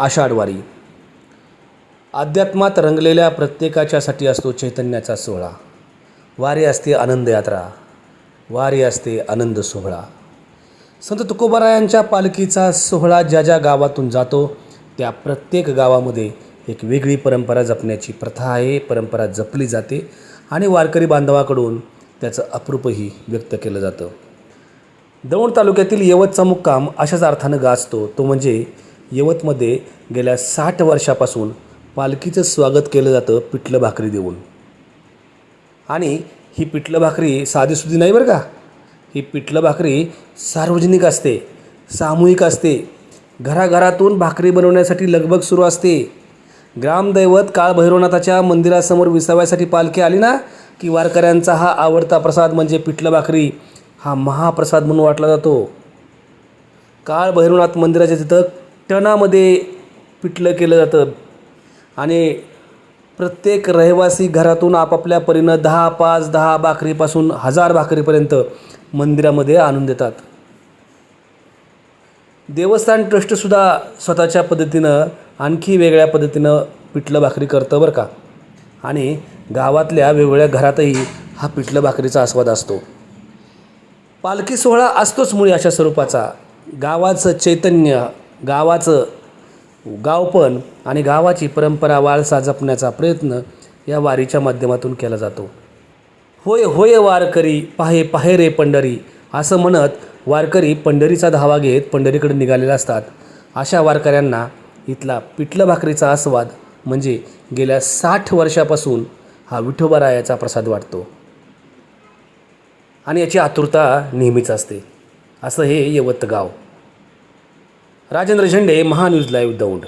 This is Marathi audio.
आषाढवारी. अध्यात्मात रंगलेल्या प्रत्येकाच्यासाठी असतो चैतन्याचा सोहळा. वारी असते आनंद यात्रा. वारी असते आनंद सोहळा. संत तुकोबारायांच्या पालखीचा सोहळा ज्या ज्या गावातून जातो त्या प्रत्येक गावामध्ये एक वेगळी परंपरा जपण्याची प्रथा आहे. परंपरा जपली जाते आणि वारकरी बांधवाकडून त्याचं अप्रूपही व्यक्त केलं जातं. दौंड तालुक्यातील यवतचा मुक्काम अशाच अर्थानं गाजतो. तो म्हणजे यवतमध्ये गेल्या साठ वर्षापासून पालखीचं स्वागत केलं जातं पिठलं भाकरी देऊन. आणि ही पिठलं भाकरी साधीसुधी नाही बरं का? ही पिठलं भाकरी सार्वजनिक असते सामूहिक असते. घराघरातून भाकरी बनवण्यासाठी लगबग सुरू असते. ग्रामदैवत काळभैरवनाथाच्या मंदिरासमोर विसाव्यासाठी पालखी आली ना की वारकऱ्यांचा हा आवडता प्रसाद म्हणजे पिठलं भाकरी हा महाप्रसाद म्हणून वाटला जातो. काळभैरवनाथ मंदिराच्या तिथं टनामध्ये पिठलं केलं जातं. आणि प्रत्येक रहिवासी घरातून आपापल्या परीनं दहा पाच दहा भाकरीपासून हजार भाकरीपर्यंत मंदिरामध्ये आणून देतात. देवस्थान ट्रस्टसुद्धा स्वतःच्या पद्धतीनं आणखी वेगळ्या पद्धतीनं पिठलं भाकरी करतं बरं का. आणि गावातल्या वेगवेगळ्या घरातही हा पिठलं भाकरीचा आस्वाद असतो. पालखी सोहळा असतोच मुळी अशा स्वरूपाचा. गावाचं चैतन्य गावाचं गावपण आणि गावाची परंपरा वारसा जपण्याचा प्रयत्न या वारीच्या माध्यमातून केला जातो. होय होय वारकरी पाहे पाहे रे पंढरी असं म्हणत वारकरी पंढरीचा धावा घेत पंढरीकडे निघालेले असतात. अशा वारकऱ्यांना इथला पिठलं भाकरीचा आस्वाद म्हणजे गेल्या साठ वर्षापासून हा विठोबारायाचा प्रसाद वाटतो. आणि याची आतुरता नेहमीच असते. असं हे यवत गाव ರಾಜೇಂದ್ರ ಝಂಡೆ ಮಹಾ ನ್ಯೂಸ್ ಲೈವ್ ದೌಂಡ್